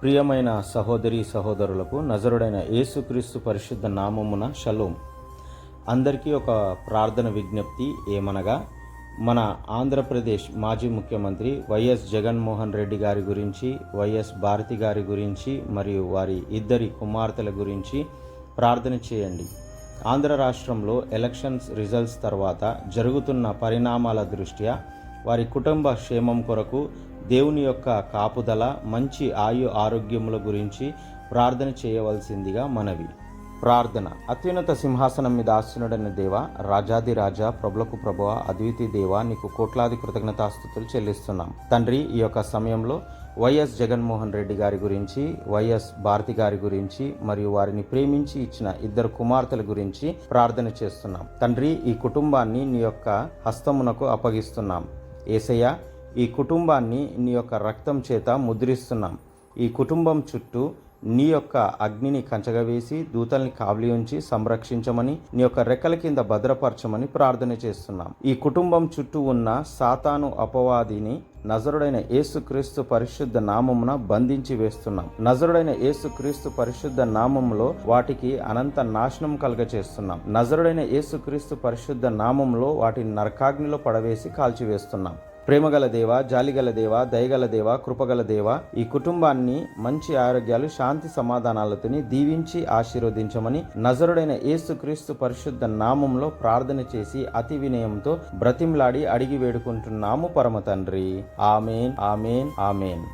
ప్రియమైన సహోదరి సహోదరులకు నజరుడైన యేసుక్రీస్తు పరిశుద్ధ నామమున షలోం. అందరికీ ఒక ప్రార్థన విజ్ఞప్తి ఏమనగా మన ఆంధ్రప్రదేశ్ మాజీ ముఖ్యమంత్రి వైఎస్ జగన్మోహన్ రెడ్డి గారి గురించి వైఎస్ భారతి గారి గురించి మరియు వారి ఇద్దరి కుమార్తెల గురించి ప్రార్థన చేయండి. ఆంధ్ర రాష్ట్రంలో ఎలక్షన్స్ రిజల్ట్స్ తర్వాత జరుగుతున్న పరిణామాల దృష్ట్యా వారి కుటుంబ క్షేమం కొరకు దేవుని యొక్క కాపుదల మంచి ఆయు ఆరోగ్యముల గురించి ప్రార్థన చేయవలసిందిగా మనవి. ప్రార్థన. అత్యున్నత సింహాసనం మీద ఆస్తునుడైన దేవ రాజాది రాజా ప్రభులకు ప్రభువ అద్వితి దేవ నీకు కోట్లాది కృతజ్ఞతాస్థుతులు చెల్లిస్తున్నాం. తండ్రి ఈ యొక్క సమయంలో వైఎస్ జగన్మోహన్ రెడ్డి గారి గురించి వైఎస్ భారతి గారి గురించి మరియు వారిని ప్రేమించి ఇచ్చిన ఇద్దరు కుమార్తెల గురించి ప్రార్థన చేస్తున్నాం. తండ్రి ఈ కుటుంబాన్ని నీ యొక్క హస్తమునకు అప్పగిస్తున్నాం. ఏసయ్య ఈ కుటుంబాన్ని నీ యొక్క రక్తం చేత ముద్రిస్తున్నాం. ఈ కుటుంబం చుట్టూ నీ యొక్క అగ్నిని కంచగా వేసి దూతల్ని కావలి ఉంచి సంరక్షించమని నీ యొక్క రెక్కల కింద భద్రపరచమని ప్రార్థన చేస్తున్నాం. ఈ కుటుంబం చుట్టూ ఉన్న సాతాను అపవాదిని నజరుడైన యేసుక్రీస్తు పరిశుద్ధ నామమున బంధించి వేస్తున్నాం. నజరుడైన యేసుక్రీస్తు పరిశుద్ధ నామములో వాటికి అనంత నాశనం కలుగ చేస్తున్నాం నజరుడైన యేసుక్రీస్తు పరిశుద్ధ నామంలో వాటిని నరకాగ్నిలో పడవేసి కాల్చివేస్తున్నాం. ప్రేమగల దేవ జాలిగల దేవ దయగల దేవ కృపగల దేవ ఈ కుటుంబాన్ని మంచి ఆరోగ్యాలు శాంతి సమాధానాలతోని దీవించి ఆశీర్వదించమని నజరుడైన యేసుక్రీస్తు పరిశుద్ధ నామంలో ప్రార్థన చేసి అతి వినయంతో బ్రతిమ్లాడి అడిగి వేడుకుంటున్నాము పరమ తండ్రి. Amen amen amen.